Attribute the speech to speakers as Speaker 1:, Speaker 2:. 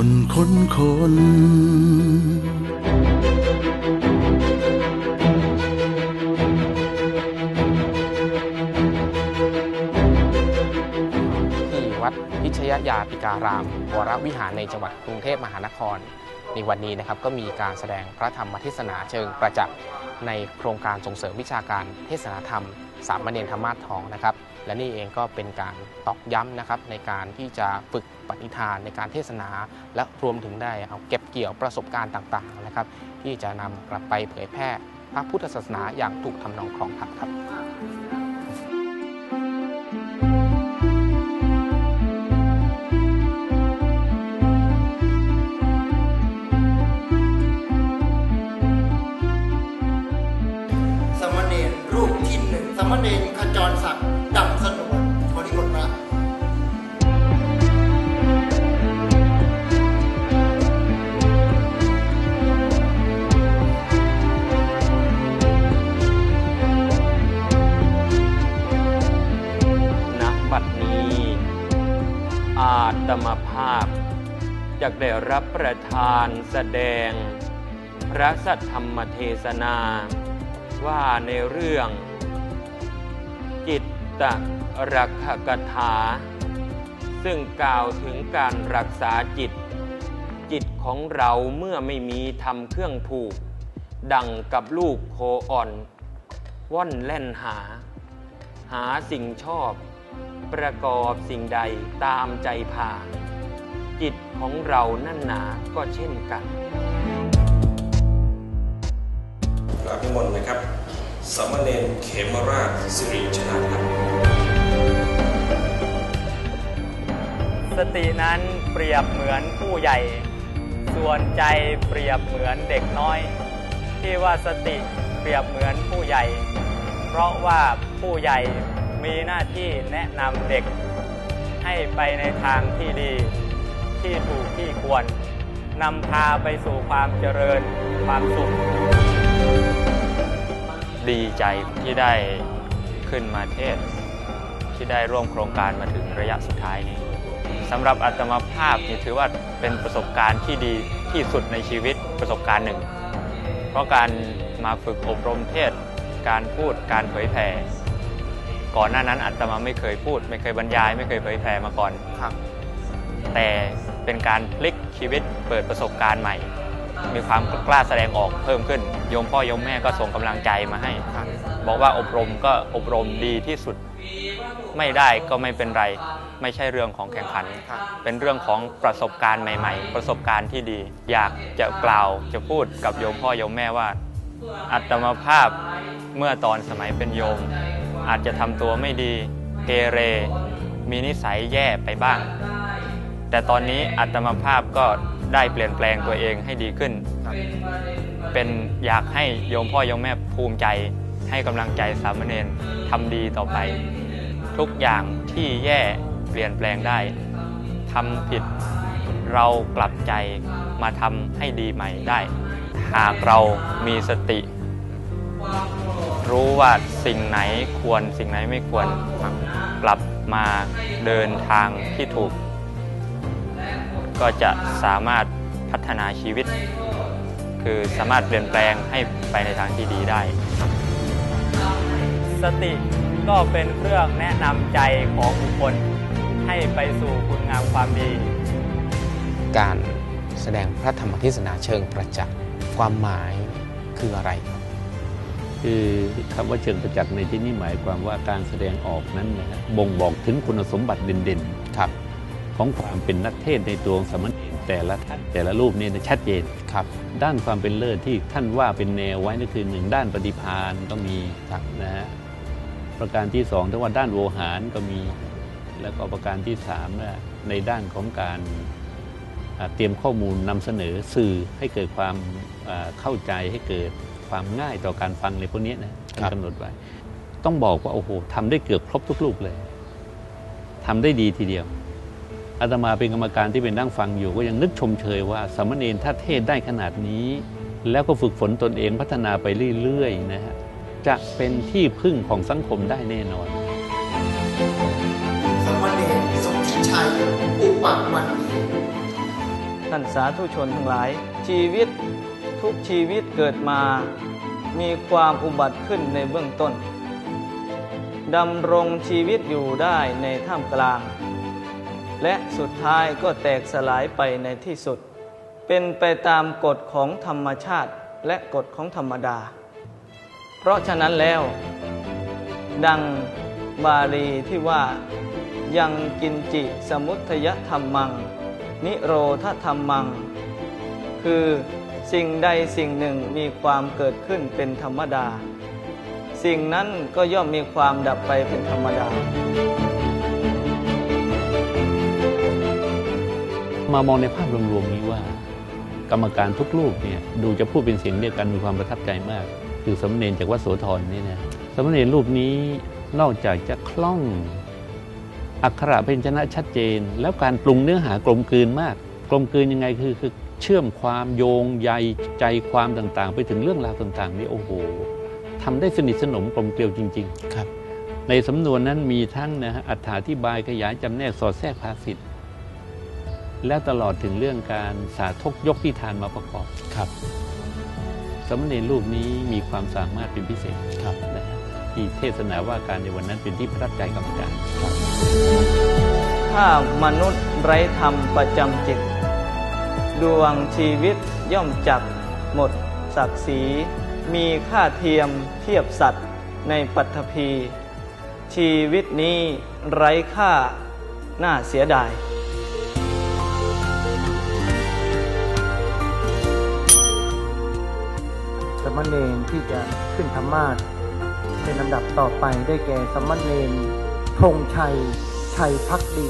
Speaker 1: คนคนคน
Speaker 2: ที่วัดพิชยยาติการามวรวิหารในจังหวัดกรุงเทพมหานคร ในวันนี้นะครับก็มีการแสดงพระธรรมเทศนาเชิงประจักษ์ในโครงการส่งเสริมวิชาการเทศนาธรรม สามเณรธรรมาทองนะครับ และนี่เองก็เป็นการตอกย้ำนะครับในการที่จะฝึกปฏิฐานในการเทศนา และรวมถึงได้เอาเก็บเกี่ยวประสบการณ์ต่างๆนะครับ ที่จะนำกลับไปเผยแพร่พระพุทธศาสนาอย่างถูกทำนองครองธรรมครับ
Speaker 3: มณเณรขจรศักดิ์ดังสนวนขอนิมนต์พระ
Speaker 4: ณบัดนี้ อาตมภาพจะได้รับประทานแสดง พระสัทธรรมเทศนาว่าในเรื่อง จิตตรักขกถา ซึ่งกล่าวถึงการรักษาจิต จิตของเราเมื่อไม่มีทำเครื่องผูก ดังกับลูกโคอ่อน ว่อนแล่นหา หาสิ่งชอบ ประกอบสิ่งใดตามใจพาจิตของเรานั่นหนาก็เช่นกัน
Speaker 5: กราบนิมนต์นะครับ สามเณรเขมราชสิริชนาครับ
Speaker 6: สตินั้นเปรียบเหมือนผู้ใหญ่ ส่วนใจเปรียบเหมือนเด็กน้อย ที่ว่าสติเปรียบเหมือนผู้ใหญ่ เพราะว่าผู้ใหญ่มีหน้าที่แนะนำเด็ก ให้ไปในทางที่ดี ที่ถูกที่ควรนำพาไปสู่ความเจริญความสุข
Speaker 4: ดีใจที่ได้ขึ้นมาเทศน์ที่ได้ร่วมโครงการมาถึงระยะสุดท้ายนี้สำหรับอัตมาภาพนี่ถือว่าเป็นประสบการณ์ที่ดีที่สุดในชีวิตประสบการณ์หนึ่ง เพราะการมาฝึกอบรมเทศน์การพูดการเผยแผ่ ก่อนหน้านั้นอัตมาไม่เคยพูด ไม่เคยบรรยาย ไม่เคยเผยแผ่มาก่อน
Speaker 2: ครับ
Speaker 4: แต่เป็นการพลิกชีวิตเปิดประสบการณ์ใหม่ มีความกล้าแสดงออกเพิ่มขึ้น โยมพ่อโยมแม่ก็ส่งกำลังใจมาให้
Speaker 2: บ
Speaker 4: อกว่าอบรมก็อบรมดีที่สุดไม่ได้ก็ไม่เป็นไร ไม่ใช่เรื่องของแข่งขัน เป็นเรื่องของประสบการณ์ใหม่ ๆ ประสบการณ์ที่ดี อยากจะกล่าวจะพูดกับโยมพ่อโยมแม่ว่า อัตมาภาพเมื่อตอนสมัยเป็นโยม อาจจะทำตัวไม่ดีเกเร มีนิสัยแย่ไปบ้าง แต่ตอนนี้อัตมาภาพก็ ได้เปลี่ยนแปลงตัวเองให้ดีขึ้น เป็นอยากให้โยมพ่อโยมแม่ภูมิใจ ให้กำลังใจสามเณรทำดีต่อไป ทุกอย่างที่แย่เปลี่ยนแปลงได้ทำผิดเรากลับใจมาทำให้ดีใหม่ได้ หากเรามีสติ รู้ว่าสิ่งไหนควรสิ่งไหนไม่ควรกลับมาเดินทางที่ถูก ก็จะสามารถพัฒนาชีวิต คือสามารถเปลี่ยนแปลงให้ไปในทางที่ดีได้
Speaker 6: สติก็เป็นเครื่องแนะนำใจของบุคคลให้ไปสู่คุณงามความดี
Speaker 2: การแสดงพระธรรมเทศนาเชิงประจักษ์ความหมายคืออะไรครับ
Speaker 7: คือคำว่าเชิงประจักษ์ในที่นี้หมายความว่าการแสดงออกนั้นนะฮะบ่งบอกถึงคุณสมบัติเด่น
Speaker 2: ครับ
Speaker 7: ๆ ของความเป็นนักเทศน์ในตัวของสามเณรแต่ละท่านแต่ละรูปเนี่ยชัดเจน
Speaker 2: ครับ
Speaker 7: ด้านความเป็นเลิศที่ท่านว่าเป็นแนวไว้นั่นคือหนึ่งด้านปฏิภาณต้องมี
Speaker 2: ครับ
Speaker 7: นะฮะประการที่สองถ้าว่าด้านโวหารก็มี แล้วก็ประการที่สามนะในด้านของการอ่าเตรียมข้อมูลนำเสนอสื่อให้เกิดความอ่าเข้าใจให้เกิดความง่ายต่อการฟังในพวกเนี้ยนะท่าน
Speaker 2: ครับ
Speaker 7: กำหนดไว้ ต้องบอกว่าโอ้โหทำได้เกือบครบทุกรูปเลยทำได้ดีทีเดียว อาตมาเป็นกรรมการที่เป็นนั่งฟังอยู่ ก็ยังนึกชมเชยว่าสามเณรถ้าเทศได้ขนาดนี้ แล้วก็ฝึกฝนตนเองพัฒนาไปเรื่อยๆนะฮะจะเป็นที่พึ่งของสังคมได้แน่นอน
Speaker 3: สมณเณรสุทธิชัยอุปวันนี
Speaker 1: ท่านสาธุชนทั้งหลาย ชีวิตทุกชีวิตเกิดมา มีความอุบัติขึ้นในเบื้องต้นดำรงชีวิตอยู่ได้ในท่ามกลาง และสุดท้ายก็แตกสลายไปในที่สุด เป็นไปตามกฎของธรรมชาติและกฎของธรรมดา เพราะฉะนั้นแล้ว ดังบาลีที่ว่ายังกินจิสมุทยธรรมัง นิโรธธรรมัง คือสิ่งใดสิ่งหนึ่งมีความเกิดขึ้นเป็นธรรมดา สิ่งนั้นก็ย่อมมีความดับไปเป็นธรรมดา
Speaker 7: มามองในภาพรวมๆนี้ว่า กรรมการทุกรูปเนี่ยดูจะพูดเป็นเสียงเดียวกันมีความประทับใจมาก คือสามเณรจากวัดโสธรนี่นะสามเณรรูปนี้นอกจากจะคล่องอักขระเป็นชนะชัดเจน แล้วการปรุงเนื้อหากลมกลืนมาก กลมกลืนยังไงคือคือเชื่อมความโยงใยใจความต่างๆ ไปถึงเรื่องราวต่างๆนี่โอ้โหทำได้สนิทสนมกลมเกลียวจริง ๆ
Speaker 2: ครับ
Speaker 7: ในสำนวนนั้นมีทั้งนะฮะอธิบายขยายจำแนกสอดแทรกภาษิต และตลอดถึงเรื่องการสาธกยกที่ทานมาประกอบ
Speaker 2: ครับ
Speaker 7: สามเณรรูปนี้มีความสามารถเป็นพิเศษ
Speaker 2: ครับ
Speaker 7: นะฮะที่เทศนาว่าการในวันนั้นเป็นที่ประทับใจกรรมการ
Speaker 1: ถ้ามนุษย์ไร้ธรรมประจำจิต ดวงชีวิตย่อมจักหมดศักดิ์ศรีมีค่าเทียมเทียบสัตว์ในปัตภีชีวิตนี้ไร้ค่าน่าเสียดาย
Speaker 8: มณเณรที่จะขึ้นธรรมาสเป็นลำดับต่อไปได้แก่สมณเณรธงชัย ชัยพักดี